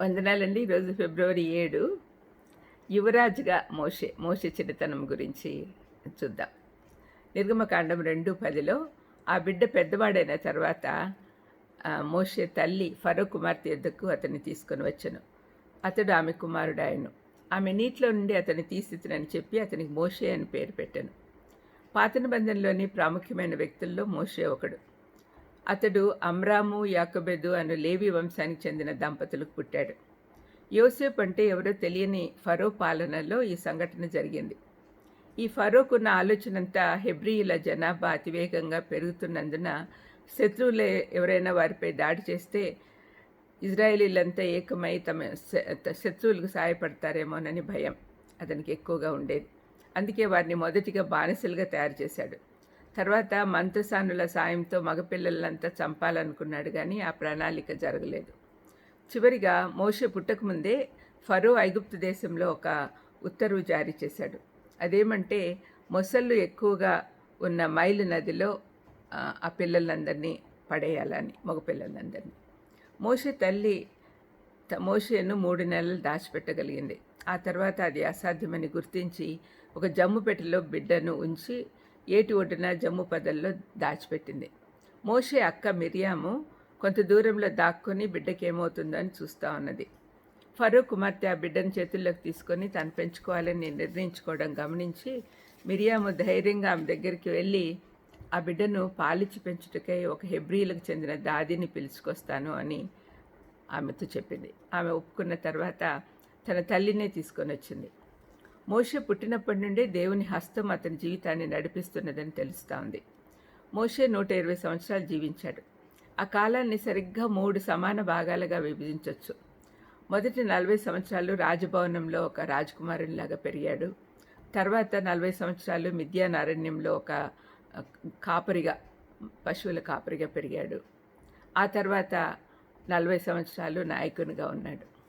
వందనాలండి. ఈరోజు ఫిబ్రవరి ఏడు. యువరాజుగా మోషే మోషే చిన్నతనం గురించి చూద్దాం. నిర్గమకాండం రెండు పదిలో ఆ బిడ్డ పెద్దవాడైన తర్వాత మోషే తల్లి ఫరో కుమార్తె యుద్ధకు అతన్ని తీసుకొని వచ్చను. అతడు ఆమె కుమారుడు ఆయను ఆమె నీటిలో నుండి అతన్ని తీసితునని చెప్పి అతనికి మోషే అని పేరు పెట్టాను. పాత నిబంధనలోని ప్రాముఖ్యమైన వ్యక్తుల్లో మోషే ఒకడు. అతడు అమ్రాము యాకబెదు అను లేవి వంశానికి చెందిన దంపతులకు పుట్టాడు. యోసేపు అంటే ఎవరో తెలియని ఫరో పాలనలో ఈ సంఘటన జరిగింది. ఈ ఫరోకున్న ఆలోచనంతా హెబ్రియుల జనాభా అతివేగంగా పెరుగుతున్నందున శత్రువులే ఎవరైనా వారిపై దాడి చేస్తే ఇజ్రాయేలీలంతా ఏకమై తమ శ- త- శత్రువులకు సహాయపడతారేమోనని భయం. అతనికి ఎక్కువగా ఉండేది. అందుకే వారిని మొదటిగా బానిసలుగా తయారు చేశాడు. తర్వాత మంత్రసానుల సాయంతో మగపిల్లలంతా చంపాలనుకున్నాడు కానీ ఆ ప్రణాళిక జరగలేదు. చివరిగా మోషే పుట్టకముందే ఫరో ఐగుప్తు దేశంలో ఒక ఉత్తర్వు జారీ చేశాడు. అదేమంటే మొసళ్ళు ఎక్కువగా ఉన్న మైలు నదిలో ఆ, పిల్లలందరినీ పడేయాలని మగపిల్లలందరినీ. మోషే తల్లి త- మోషేను మూడు నెలలు దాచిపెట్టగలిగింది. ఆ తర్వాత అది అసాధ్యమని గుర్తించి ఒక జమ్ము పెట్టెలో బిడ్డను ఉంచి ఏటి ఒడ్డున జమ్ము పదల్లో దాచిపెట్టింది. మోషే అక్క మిరియాము కొంత దూరంలో దాక్కుని బిడ్డకి ఏమవుతుందో అని చూస్తూ ఉన్నది. ఫరూ కుమార్తె ఆ బిడ్డను చేతుల్లోకి తీసుకొని తను పెంచుకోవాలని నిర్ణయించుకోవడం గమనించి మిరియాము ధైర్యంగా ఆమె దగ్గరికి వెళ్ళి ఆ బిడ్డను పాలిచ్చి పెంచుటకై ఒక హెబ్రీలకు చెందిన దాదిని పిలుచుకొస్తాను అని ఆమెతో చెప్పింది. ఆమె ఒప్పుకున్న తర్వాత తన తల్లినే తీసుకొని వచ్చింది మోషే పుట్టినప్పటి నుండే దేవుని హస్తం అతని జీవితాన్ని నడిపిస్తున్నదని తెలుస్తూ ఉంది మోషే నూట ఇరవై సంవత్సరాలు జీవించాడు. ఆ కాలాన్ని సరిగ్గా మూడు సమాన భాగాలుగా విభజించవచ్చు మొదటి నలభై సంవత్సరాలు రాజభవనంలో ఒక రాజకుమారునిలాగా పెరిగాడు. తర్వాత నలభై సంవత్సరాలు మిథ్యానారణ్యంలో ఒక కాపరిగా పశువుల కాపరిగా పెరిగాడు. ఆ తర్వాత నలభై సంవత్సరాలు నాయకునిగా ఉన్నాడు.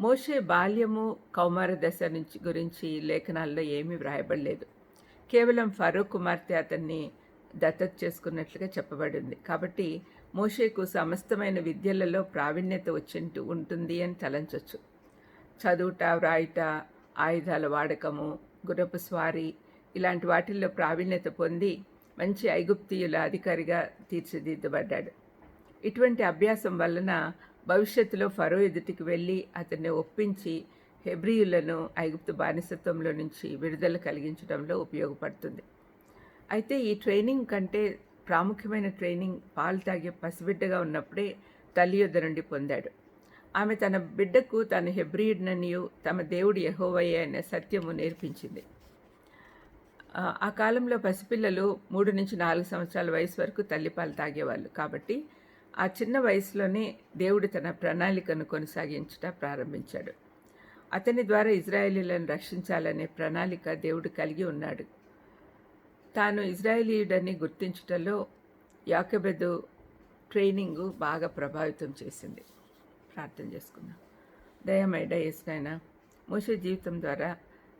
మోషే బాల్యము కౌమార దశ నుంచి గురించి లేఖనాల్లో ఏమీ వ్రాయబడలేదు. కేవలం ఫరో కుమార్తె అతన్ని దత్తత చేసుకున్నట్లుగా చెప్పబడింది. కాబట్టి మోషేకు సమస్తమైన విద్యలలో ప్రావీణ్యత వచ్చింటూ ఉంటుంది అని తలంచొచ్చు. చదువుట వ్రాయుట ఆయుధాల వాడకము గుర్రపు స్వారీ ఇలాంటి వాటిల్లో ప్రావీణ్యత పొంది మంచి ఐగుప్తీయుల అధికారిగా తీర్చిదిద్దబడ్డాడు. ఇటువంటి అభ్యాసం వలన భవిష్యత్తులో ఫరో ఎదుటికి వెళ్ళి అతన్ని ఒప్పించి హెబ్రియులను ఐగుప్తు బానిసత్వంలో నుంచి విడుదల కలిగించడంలో ఉపయోగపడుతుంది. అయితే ఈ ట్రైనింగ్ కంటే ప్రాముఖ్యమైన ట్రైనింగ్ పాలు తాగే పసిబిడ్డగా ఉన్నప్పుడే తల్లి యొద్ద నుండి పొందాడు. ఆమె తన బిడ్డకు తన హెబ్రియుడిననియు తమ దేవుడు యెహోవయే అనే సత్యము నేర్పించింది. ఆ, ఆ కాలంలో పసిపిల్లలు మూడు నుంచి నాలుగు సంవత్సరాల వయసు వరకు తల్లిపాలు తాగేవాళ్ళు. కాబట్టి ఆ చిన్న వయసులోనే దేవుడు తన ప్రణాళికను కొనసాగించుట ప్రారంభించాడు. అతని ద్వారా ఇజ్రాయేలీలను రక్షించాలనే ప్రణాళిక దేవుడు కలిగి ఉన్నాడు. తాను ఇజ్రాయేలీయుడని గుర్తించుటలో యాకబెదు ట్రైనింగు బాగా ప్రభావితం చేసింది. ప్రార్థన చేసుకుందాం. దయమైడ ఏసునైనా మోసే జీవితం ద్వారా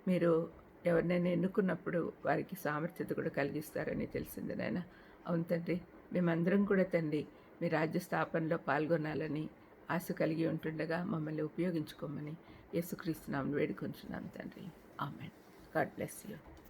మీరు ఎవరినైనా ఎన్నుకున్నప్పుడు వారికి సామర్థ్యత కూడా కలిగిస్తారని తెలిసింది నాయన. అవును తండ్రి మేమందరం కూడా తండ్రి మీ రాజ్య స్థాపనలో పాల్గొనాలని ఆశ కలిగి ఉంటుండగా మమ్మల్ని ఉపయోగించుకోమని యేసుక్రీస్తు వేడుకొంచున్నాం తండ్రి. ఆమెన్. God bless you.